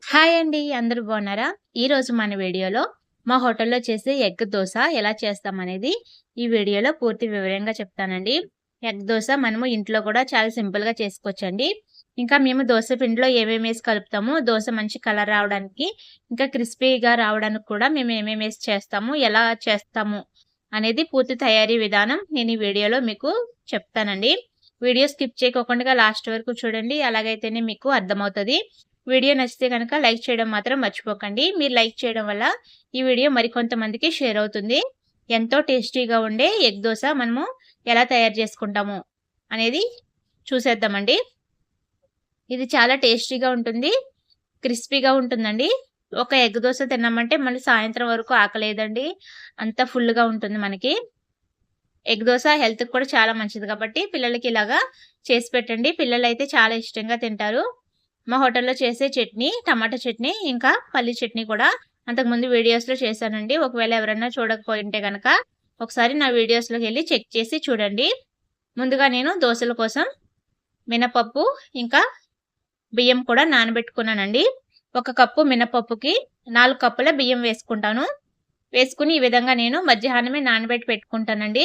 Hi అండి అందరూ బాగున్నారా? ఈరోజు మన వీడియోలో మా హోటల్లో చేసే ఎగ్ దోశ ఎలా చేస్తామనేది ఈ వీడియోలో పూర్తి వివరంగా చెప్తానండి. ఎగ్ దోశ మనము ఇంట్లో కూడా చాలా సింపుల్గా చేసుకోవచ్చండి. ఇంకా మేము దోశ పిండిలో ఏమేమి వేసి కలుపుతాము దోశ మంచి కలర్ రావడానికి ఇంకా క్రిస్పీగా రావడానికి కూడా మేము ఏమేమి వేసి చేస్తాము ఎలా చేస్తాము అనేది పూర్తి తయారీ విధానం నేను ఈ వీడియోలో మీకు చెప్తానండి. వీడియో స్కిప్ చేయకోకుండా లాస్ట్ వరకు చూడండి అలాగైతేనే మీకు అర్థమవుతుంది. వీడియో నచ్చితే కనుక లైక్ చేయడం మాత్రం మర్చిపోకండి. మీరు లైక్ చేయడం వల్ల ఈ వీడియో మరికొంతమందికి షేర్ అవుతుంది. ఎంతో టేస్టీగా ఉండే ఎగ్ దోశ మనము ఎలా తయారు చేసుకుంటాము అనేది చూసేద్దామండి. ఇది చాలా టేస్టీగా ఉంటుంది. క్రిస్పీగా ఉంటుందండి. ఒక ఎగ్ దోశ తిన్నామంటే మళ్ళీ సాయంత్రం వరకు ఆకలేదండి. అంత ఫుల్గా ఉంటుంది మనకి. ఎగ్ దోశ హెల్త్కి కూడా చాలా మంచిది కాబట్టి పిల్లలకి ఇలాగా చేసి పెట్టండి. పిల్లలు అయితే చాలా ఇష్టంగా తింటారు. మా హోటల్లో చేసే చట్నీ టమాటా చట్నీ ఇంకా పల్లి చట్నీ కూడా అంతకుముందు వీడియోస్లో చేశానండి. ఒకవేళ ఎవరైనా చూడకపోయింటే కనుక ఒకసారి నా వీడియోస్లోకి వెళ్ళి చెక్ చేసి చూడండి. ముందుగా నేను దోశల కోసం మినపప్పు ఇంకా బియ్యం కూడా నానబెట్టుకున్నానండి. ఒక కప్పు మినపప్పుకి నాలుగు కప్పుల బియ్యం వేసుకుంటాను. వేసుకుని ఈ విధంగా నేను మధ్యాహ్నమే నానబెట్టి పెట్టుకుంటానండి.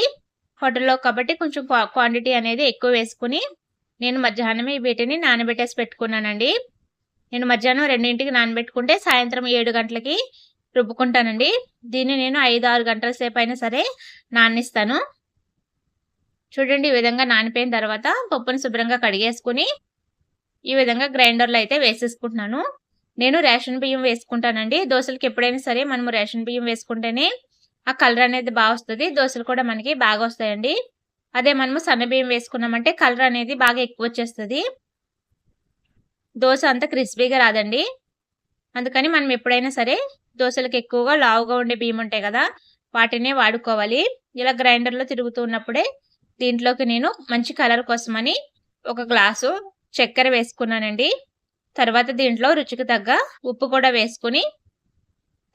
హోటల్లో కాబట్టి కొంచెం క్వాంటిటీ అనేది ఎక్కువ వేసుకుని నేను మధ్యాహ్నమే వీటిని నానబెట్టేసి పెట్టుకున్నానండి. నేను మధ్యాహ్నం రెండింటికి నానబెట్టుకుంటే సాయంత్రం ఏడు గంటలకి రుబ్బుకుంటానండి. దీన్ని నేను ఐదు ఆరు గంటల సేపు అయినా సరే నానిస్తాను. చూడండి ఈ విధంగా నానిపోయిన తర్వాత పప్పును శుభ్రంగా కడిగేసుకుని ఈ విధంగా గ్రైండర్లో అయితే వేసేసుకుంటున్నాను. నేను రేషన్ బియ్యం వేసుకుంటానండి. దోశలకి ఎప్పుడైనా సరే మనము రేషన్ బియ్యం వేసుకుంటేనే ఆ కలర్ అనేది బాగా వస్తుంది. దోశలు కూడా మనకి బాగా వస్తాయండి. అదే మనము సన్నబియ్యం వేసుకున్నామంటే కలర్ అనేది బాగా ఎక్కువ వచ్చేస్తుంది. దోశ అంత క్రిస్పీగా రాదండి. అందుకని మనం ఎప్పుడైనా సరే దోశలకు ఎక్కువగా లావుగా ఉండే బియ్యం ఉంటాయి కదా వాటినే వాడుకోవాలి. ఇలా గ్రైండర్లో తిరుగుతూ ఉన్నప్పుడే దీంట్లోకి నేను మంచి కలర్ కోసమని ఒక గ్లాసు చక్కెర వేసుకున్నానండి. తర్వాత దీంట్లో రుచికి తగ్గ ఉప్పు కూడా వేసుకుని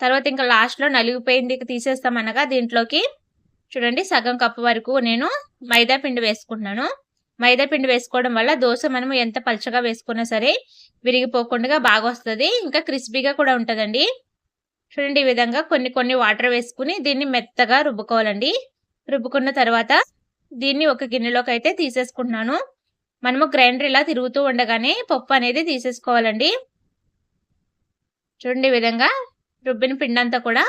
తర్వాత ఇంకా లాస్ట్లో నలిగిపోయింది తీసేస్తామనగా దీంట్లోకి చూడండి సగం కప్పు వరకు నేను మైదా పిండి వేసుకుంటున్నాను. మైదా పిండి వేసుకోవడం వల్ల దోశ మనము ఎంత పలుచగా వేసుకున్నా సరే విరిగిపోకుండా బాగా వస్తుంది. ఇంకా క్రిస్పీగా కూడా ఉంటుందండి. చూడండి ఈ విధంగా కొన్ని కొన్ని వాటర్ వేసుకుని దీన్ని మెత్తగా రుబ్బుకోవాలండి. రుబ్బుకున్న తర్వాత దీన్ని ఒక గిన్నెలోకి అయితే తీసేసుకుంటున్నాను. మనము గ్రైండర్ ఇలా తిరుగుతూ ఉండగానే పప్పు అనేది తీసేసుకోవాలండి. చూడండి ఈ విధంగా రుబ్బిన పిండంతా కూడా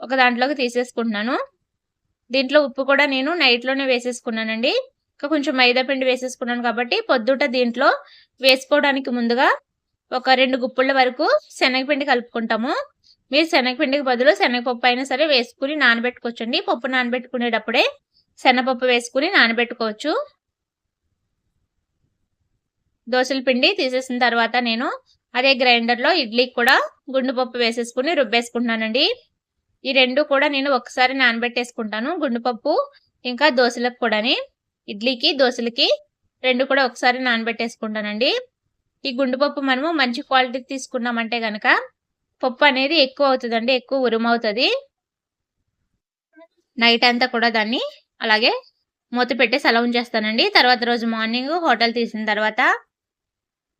ఒక దాంట్లోకి తీసేసుకుంటున్నాను. దీంట్లో ఉప్పు కూడా నేను నైట్లోనే వేసేసుకున్నానండి. ఇంకా కొంచెం మైదా పిండి వేసేసుకున్నాను కాబట్టి పొద్దుట దీంట్లో వేసుకోవడానికి ముందుగా ఒక రెండు గుప్పుల వరకు శనగపిండి కలుపుకుంటాము. మీరు శనగపిండికి బదులు శనగపప్పు అయినా సరే వేసుకుని నానబెట్టుకోవచ్చండి. పప్పు నానబెట్టుకునేటప్పుడే శనగపప్పు వేసుకుని నానబెట్టుకోవచ్చు. దోశల పిండి తీసేసిన తర్వాత నేను అదే గ్రైండర్లో ఇడ్లీకి కూడా గుండు పప్పు వేసేసుకుని రుబ్బేసుకుంటున్నానండి. ఈ రెండు కూడా నేను ఒకసారి నానబెట్టేసుకుంటాను. గుండుపప్పు ఇంకా దోశలకు కూడాని ఇడ్లీకి దోశలకి రెండు కూడా ఒకసారి నానబెట్టేసుకుంటానండి. ఈ గుండుపప్పు మనము మంచి క్వాలిటీ తీసుకున్నామంటే కనుక పప్పు అనేది ఎక్కువ అవుతుందండి ఎక్కువ ఉరుమవుతుంది. నైట్ అంతా కూడా దాన్ని అలాగే మూత పెట్టేసి అలా ఉంచేస్తానండి. తర్వాత రోజు మార్నింగ్ హోటల్ తీసిన తర్వాత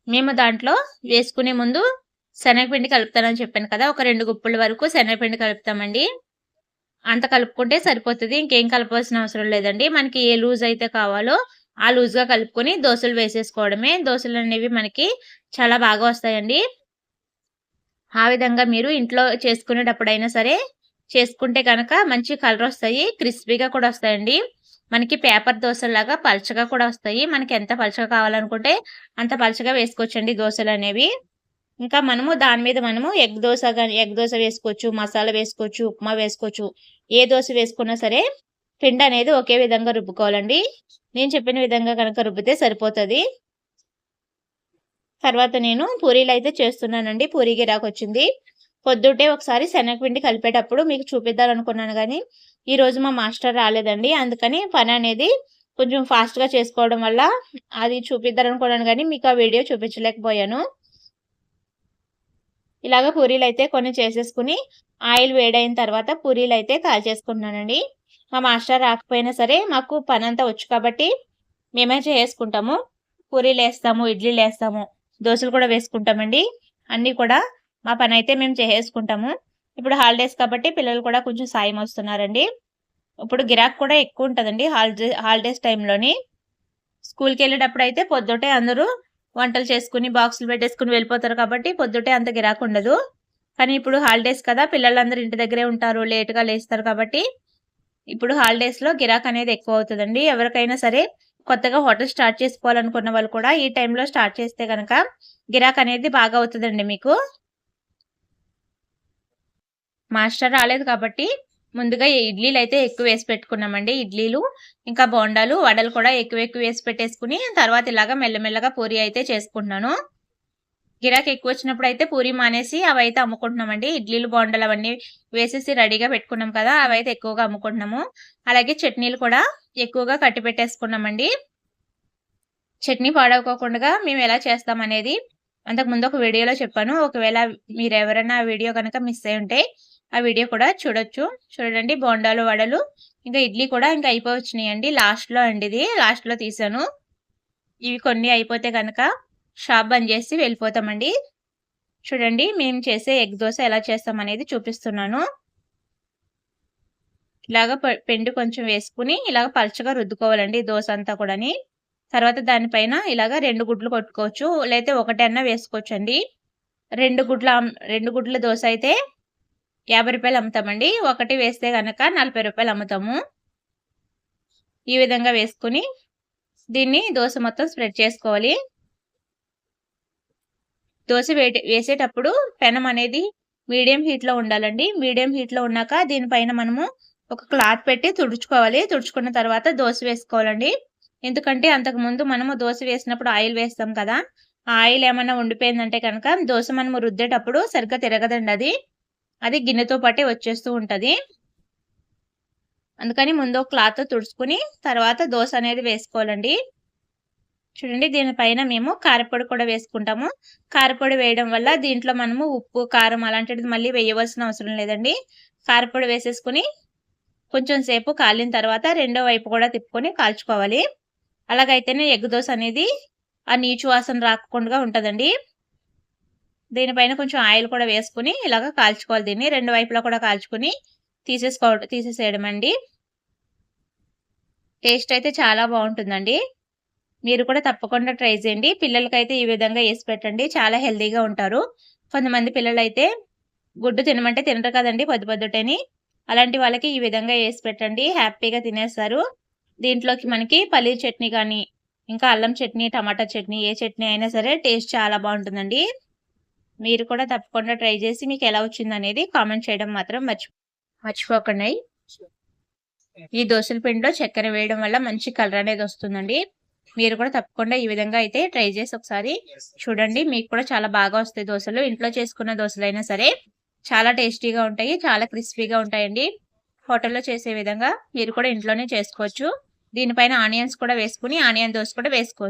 మేము దాంట్లో వేసుకునే ముందు శనగపిండి కలుపుతానని చెప్పాను కదా ఒక రెండు గుప్పుల వరకు శనగపిండి కలుపుతామండి. అంత కలుపుకుంటే సరిపోతుంది ఇంకేం కలపాల్సిన అవసరం లేదండి. మనకి ఏ లూజ్ అయితే కావాలో ఆ లూజ్గా కలుపుకొని దోశలు వేసేసుకోవడమే. దోశలు అనేవి మనకి చాలా బాగా వస్తాయండి. ఆ విధంగా మీరు ఇంట్లో చేసుకునేటప్పుడైనా సరే చేసుకుంటే కనుక మంచి కలర్ వస్తాయి క్రిస్పీగా కూడా వస్తాయండి. మనకి పేపర్ దోశలాగా పలచగా కూడా వస్తాయి. మనకి ఎంత పలచగా కావాలనుకుంటే అంత పలచగా వేసుకోవచ్చండి దోశలు అనేవి. ఇంకా మనము దాని మీద మనము ఎగ్ దోశ కానీ ఎగ్ దోశ వేసుకోవచ్చు మసాలా వేసుకోవచ్చు ఉప్మా వేసుకోవచ్చు ఏ దోశ వేసుకున్నా సరే పిండి అనేది ఒకే విధంగా రుబ్బుకోవాలండి. నేను చెప్పిన విధంగా కనుక రుబ్బితే సరిపోతుంది. తర్వాత నేను పూరీలు అయితే చేస్తున్నానండి. పూరీ గిరాకు వచ్చింది. పొద్దుటే ఒకసారి శనగపిండి కలిపేటప్పుడు మీకు చూపిద్దాలనుకున్నాను కానీ ఈరోజు మా మాస్టర్ రాలేదండి. అందుకని పని అనేది కొంచెం ఫాస్ట్గా చేసుకోవడం వల్ల అది చూపిద్దాలనుకున్నాను కానీ మీకు ఆ వీడియో చూపించలేకపోయాను. ఇలాగ పూరీలు అయితే కొన్ని చేసేసుకుని ఆయిల్ వేడైన తర్వాత పూరీలు అయితే కాల్చేసుకుంటున్నానండి మా మాస్టర్ రాకపోయినా సరే మాకు పని అంతా వచ్చు కాబట్టి మేమే చేసుకుంటాము. పూరీలు వేస్తాము ఇడ్లీలు వేస్తాము దోశలు కూడా వేసుకుంటామండి. అన్నీ కూడా మా పని అయితే మేము చేసేసుకుంటాము. ఇప్పుడు హాలిడేస్ కాబట్టి పిల్లలు కూడా కొంచెం సాయం వస్తున్నారండి. ఇప్పుడు గిరాక్ కూడా ఎక్కువ ఉంటుందండి హాలిడే హాలిడేస్ టైంలోని. స్కూల్కి వెళ్ళేటప్పుడు అయితే పొద్దుటే అందరూ వంటలు చేసుకుని బాక్సులు పెట్టేసుకుని వెళ్ళిపోతారు కాబట్టి పొద్దుటే అంత గిరాకు ఉండదు. కానీ ఇప్పుడు హాలిడేస్ కదా పిల్లలందరూ ఇంటి దగ్గరే ఉంటారు లేట్గా లేస్తారు కాబట్టి ఇప్పుడు హాలిడేస్లో గిరాక్ అనేది ఎక్కువ అవుతుందండి. ఎవరికైనా సరే కొత్తగా హోటల్ స్టార్ట్ చేసుకోవాలనుకున్న వాళ్ళు కూడా ఈ టైంలో స్టార్ట్ చేస్తే కనుక గిరాక్ అనేది బాగా అవుతుందండి మీకు. మాస్టర్ రాలేదు కాబట్టి ముందుగా ఇడ్లీలు అయితే ఎక్కువ వేసి పెట్టుకున్నామండి. ఇడ్లీలు ఇంకా బోండాలు వడలు కూడా ఎక్కువ ఎక్కువ వేసి పెట్టేసుకుని తర్వాత ఇలాగా మెల్లమెల్లగా పూరి అయితే చేసుకుంటున్నాను. గిరాకీ ఎక్కువ వచ్చినప్పుడు అయితే పూరి మానేసి అవి అయితే అమ్ముకుంటున్నామండి. ఇడ్లీలు బోండాలు అవన్నీ వేసేసి రెడీగా పెట్టుకున్నాం కదా అవి అయితే ఎక్కువగా అమ్ముకుంటున్నాము. అలాగే చట్నీలు కూడా ఎక్కువగా కట్టి పెట్టేసుకున్నామండి. చట్నీ పాడవుకోకుండా మేము ఎలా చేస్తాం అనేది అంతకు ముందు ఒక వీడియోలో చెప్పాను. ఒకవేళ మీరు ఎవరైనా వీడియో కనుక మిస్ అయి ఉంటే ఆ వీడియో కూడా చూడొచ్చు. చూడండి బోండాలు వడలు. ఇంకా ఇడ్లీ కూడా ఇంకా అయిపోవచ్చినాయండి. లాస్ట్లో అండి ఇది. లాస్ట్లో తీసాను. ఇవి కొన్ని అయిపోతే కనుక షాప్ బంద్ చేసి వెళ్ళిపోతామండి. చూడండి మేము చేసే ఎగ్ దోశ ఎలా చేస్తాం అనేది చూపిస్తున్నాను. ఇలాగ పెండు కొంచెం వేసుకుని ఇలాగ పలచగా రుద్దుకోవాలండి దోశ అంతా కూడాని. తర్వాత దానిపైన ఇలాగ రెండు గుడ్లు కొట్టుకోవచ్చు. లేకపోతే ఒకటన్నా వేసుకోవచ్చు అండి రెండు గుడ్ల రెండు గుడ్ల దోశ అయితే యాభై రూపాయలు అమ్ముతామండి. ఒకటి వేస్తే కనుక నలభై రూపాయలు అమ్ముతాము. ఈ విధంగా వేసుకుని దీన్ని దోశ మొత్తం స్ప్రెడ్ చేసుకోవాలి. దోశ వేసేటప్పుడు పెనం అనేది మీడియం హీట్లో ఉండాలండి. మీడియం హీట్లో ఉన్నాక దీనిపైన మనము ఒక క్లాత్ పెట్టి తుడుచుకోవాలి. తుడుచుకున్న తర్వాత దోశ వేసుకోవాలండి. ఎందుకంటే అంతకు ముందు మనము దోశ వేసినప్పుడు ఆయిల్ వేస్తాం కదా. ఆయిల్ ఏమైనా ఉండిపోయిందంటే కనుక దోశ మనము రుద్దేటప్పుడు సరిగ్గా తిరగదండి అది. అది గిన్నెతో పాటే వచ్చేస్తూ ఉంటుంది. అందుకని ముందు క్లాత్ తుడుచుకుని తర్వాత దోశ అనేది వేసుకోవాలండి. చూడండి దీనిపైన మేము కారపొడి కూడా వేసుకుంటాము. కారపొడి వేయడం వల్ల దీంట్లో మనము ఉప్పు కారం అలాంటిది మళ్ళీ వేయవలసిన అవసరం లేదండి. కారపొడి వేసేసుకుని కొంచెం సేపు కాలిన తర్వాత రెండో వైపు కూడా తిప్పుకొని కాల్చుకోవాలి. అలాగైతేనే ఎగ్ దోశ అనేది ఆ నీచు వాసన రాకుండా ఉంటుందండి. దీనిపైన కొంచెం ఆయిల్ కూడా వేసుకుని ఇలాగ కాల్చుకోవాలి. దీన్ని రెండు వైపులా కూడా కాల్చుకుని తీసేసుకో తీసేసేయడం అండి టేస్ట్ అయితే చాలా బాగుంటుందండి. మీరు కూడా తప్పకుండా ట్రై చేయండి. పిల్లలకైతే ఈ విధంగా వేసి పెట్టండి. చాలా హెల్తీగా ఉంటారు. కొంతమంది పిల్లలు అయితే గుడ్డు తినమంటే తినరు కదండి పొద్దు పొద్దుటని. అలాంటి వాళ్ళకి ఈ విధంగా వేసి పెట్టండి. హ్యాపీగా తినేస్తారు. దీంట్లోకి మనకి పల్లీర్ చట్నీ కానీ ఇంకా అల్లం చట్నీ టమాటా చట్నీ ఏ చట్నీ అయినా సరే టేస్ట్ చాలా బాగుంటుందండి. మీరు కూడా తప్పకుండా ట్రై చేసి మీకు ఎలా వచ్చింది అనేది కామెంట్ చేయడం మాత్రం మర్చి మర్చిపోకండి. ఈ దోశల పిండిలో చక్కెర వేయడం వల్ల మంచి కలర్ అనేది వస్తుందండి. మీరు కూడా తప్పకుండా ఈ విధంగా అయితే ట్రై చేసి ఒకసారి చూడండి. మీకు కూడా చాలా బాగా వస్తాయి దోశలు. ఇంట్లో చేసుకున్న దోశలు అయినా సరే చాలా టేస్టీగా ఉంటాయి చాలా క్రిస్పీగా ఉంటాయండి. హోటల్లో చేసే విధంగా మీరు కూడా ఇంట్లోనే చేసుకోవచ్చు. దీనిపైన ఆనియన్స్ కూడా వేసుకుని ఆనియన్ దోశ కూడా వేసుకోవచ్చు.